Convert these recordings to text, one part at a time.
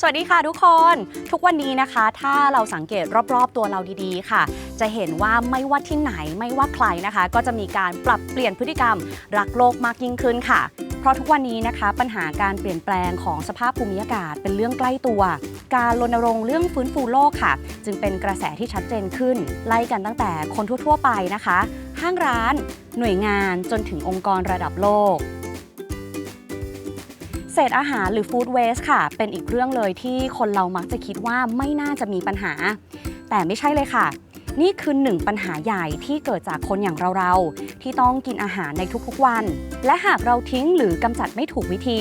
สวัสดีค่ะทุกคน ทุกวันนี้นะคะ ถ้าเราสังเกตรอบๆ ตัวเราดีๆ ค่ะ จะเห็นว่าไม่ว่าที่ไหนไม่ว่าใครนะคะ ก็จะมีการปรับเปลี่ยนพฤติกรรม รักโลกมากยิ่งขึ้นค่ะ เพราะทุกวันนี้นะคะ ปัญหาการเปลี่ยนแปลงของสภาพภูมิอากาศเป็นเรื่องใกล้ตัว การรณรงค์เรื่องฟื้นฟูโลกค่ะ จึงเป็นกระแสที่ชัดเจนขึ้น ไล่กันตั้งแต่คนทั่ว ๆ ไปนะคะ ห้างร้าน หน่วยงานจนถึงองค์กรระดับโลก เศษอาหารหรือฟู้ดเวสค่ะ เป็นอีกเรื่องเลยที่คนเรามักจะคิดว่าไม่น่าจะมีปัญหา แต่ไม่ใช่เลยค่ะ นี่คือหนึ่งปัญหาใหญ่ที่เกิดจากคนอย่างเราๆ ที่ต้องกินอาหารในทุกๆวัน และหากเราทิ้งหรือกำจัดไม่ถูกวิธี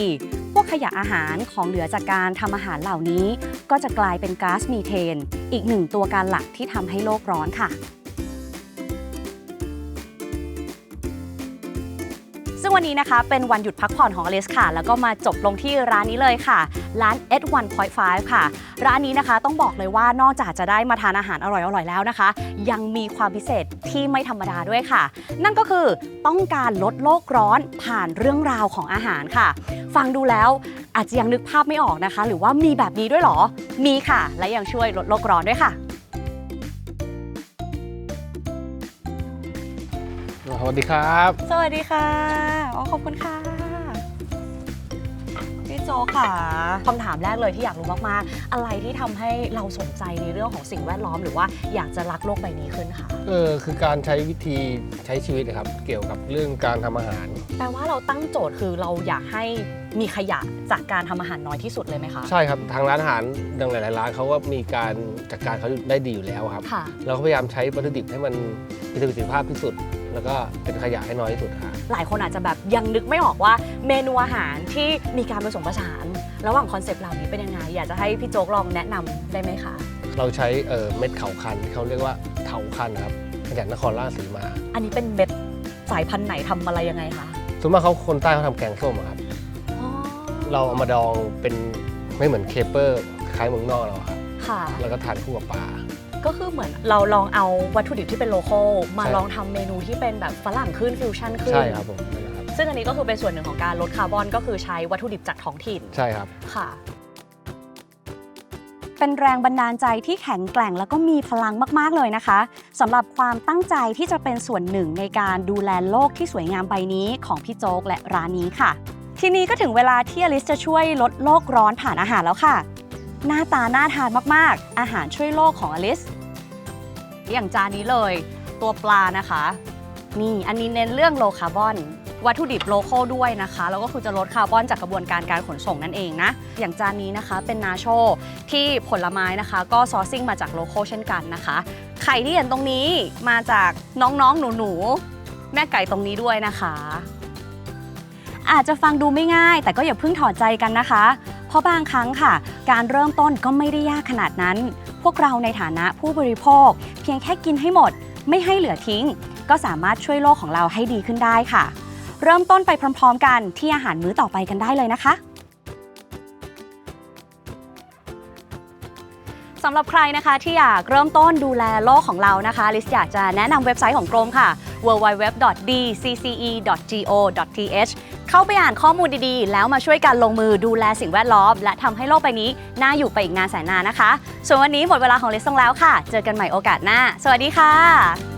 พวกขยะอาหารของเหลือจากการทำอาหารเหล่านี้ ก็จะกลายเป็นก๊าซมีเทน อีกหนึ่งตัวการหลักที่ทำให้โลกร้อนค่ะ วันนี้นะคะเป็นวันหยุดพักผ่อนของอลิสค่ะ แล้วก็มาจบลงที่ร้านนี้เลยค่ะ ร้าน S 1.5ค่ะ ร้านนี้นะคะต้องบอกเลยว่านอกจากจะได้มาทานอาหารอร่อยๆแล้วนะคะ ยังมีความพิเศษที่ไม่ธรรมดาด้วยค่ะ นั่นก็คือต้องการลดโลกร้อนผ่านเรื่องราวของอาหารค่ะ ฟังดูแล้วอาจจะยังนึกภาพไม่ออกนะคะ หรือว่ามีแบบนี้ด้วยหรอ มีค่ะ และยังช่วยลดโลกร้อนด้วยค่ะ สวัสดีครับ สวัสดีค่ะอ๋อขอบคุณค่ะ พี่โจกค่ะคำถามแรกเลยที่อยากรู้มากๆ อะไรที่ทำให้เราสนใจในเรื่องของสิ่งแวดล้อม หรือว่าอยากจะรักโลกใบนี้ขึ้นค่ะ เออคือการใช้วิธีใช้ชีวิตนะครับ เกี่ยวกับเรื่องการทำอาหาร แปลว่าเราตั้งโจทย์คือเราอยากให้ มีขยะจากการทำอาหารน้อยที่สุดเลยไหมคะ ใช่ครับทางร้านอาหารดังหลายๆร้านเขาก็มีการจัดการเขาได้ดีอยู่แล้วครับค่ะ เราก็พยายามใช้วัตถุดิบให้มันมีประสิทธิภาพที่สุด แล้วก็เป็นขยะให้น้อยที่สุดครับ หลายคนอาจจะแบบยังนึกไม่ออกว่าเมนูอาหารที่มีการผสมผสาน ระหว่างคอนเซปต์เหล่านี้เป็นยังไง อยากจะให้พี่โจ๊กลองแนะนำได้ไหมคะ เราใช้เอ่อเม็ดเขาคันที่เขาเรียกว่าเถาคันครับมาจากนครราชสีมา อันนี้เป็นเม็ดสายพันธุ์ไหนทำอะไรยังไงคะ ส่วนมากเขาคนใต้เขาทำแกงส้มอะครับอ๋อ เราเอามาดองเป็นไม่เหมือนเคเปอร์คล้ายเมืองนอกเราอะครับค่ะ แล้วก็ทานคู่กับปลา ก็คือเหมือนเราลองเอาวัตถุดิบที่เป็นโลโก้มาใช่ ลองทำเมนูที่เป็นแบบฝรั่งขึ้นฟิวชั่นขึ้น ใช่ครับผมนั่นแหละครับซึ่งอันนี้ก็คือเป็นส่วนหนึ่งของการลดคาร์บอนก็คือใช้วัตถุดิบจากท้องถิ่นใช่ครับ ค่ะ เป็นแรงบันดาลใจที่แข็งแกร่งแล้วก็มีพลังมาก ๆ เลยนะคะสำหรับความตั้งใจที่จะเป็นส่วนหนึ่งในการดูแลโลกที่สวยงามใบนี้ของพี่โจ๊กและร้านนี้ค่ะ ทีนี้ก็ถึงเวลาที่อลิสจะช่วยลดโลกร้อนผ่านอาหารแล้วค่ะ หน้าตาน่าทานมากๆ อาหารช่วยโลกของอลิส อย่างจานนี้เลย ตัวปลานะคะ นี่อันนี้เน้นเรื่องโลคาร์บอน วัตถุดิบโลโก้ด้วยนะคะ แล้วก็คือจะลดคาร์บอนจากกระบวนการการขนส่งนั่นเองนะ อย่างจานนี้นะคะเป็นนาโชที่ผลไม้นะคะ ก็ซอร์ซิ่งมาจากโลโก้เช่นกันนะคะ ไข่ที่เห็นตรงนี้มาจากน้องๆหนูๆแม่ไก่ตรงนี้ด้วยนะคะ อาจจะฟังดูไม่ง่าย แต่ก็อย่าเพิ่งถอดใจกันนะคะ เพราะบางครั้งค่ะ การเริ่มต้นก็ไม่ได้ยากขนาดนั้น พวกเราในฐานะผู้บริโภค เพียงแค่กินให้หมด ไม่ให้เหลือทิ้ง ก็สามารถช่วยโลกของเราให้ดีขึ้นได้ค่ะ เริ่มต้นไปพร้อม ๆ กันที่อาหารมื้อต่อไปกันได้เลยนะคะสำหรับใครนะคะที่อยากเริ่มต้นดูแลโลกของเรานะคะ ลิสอยากจะแนะนำเว็บไซต์ของกรมค่ะ www.dcce.go.th เข้าไปอ่านข้อมูลดีๆ แล้วมาช่วยกันลงมือดูแลสิ่งแวดล้อม และทำให้โลกใบนี้ น่าอยู่ไปอีกนานแสนนานนะคะ ส่วนวันนี้หมดเวลาของลิสต้องแล้วค่ะ เจอกันใหม่โอกาสหน้า สวัสดีค่ะ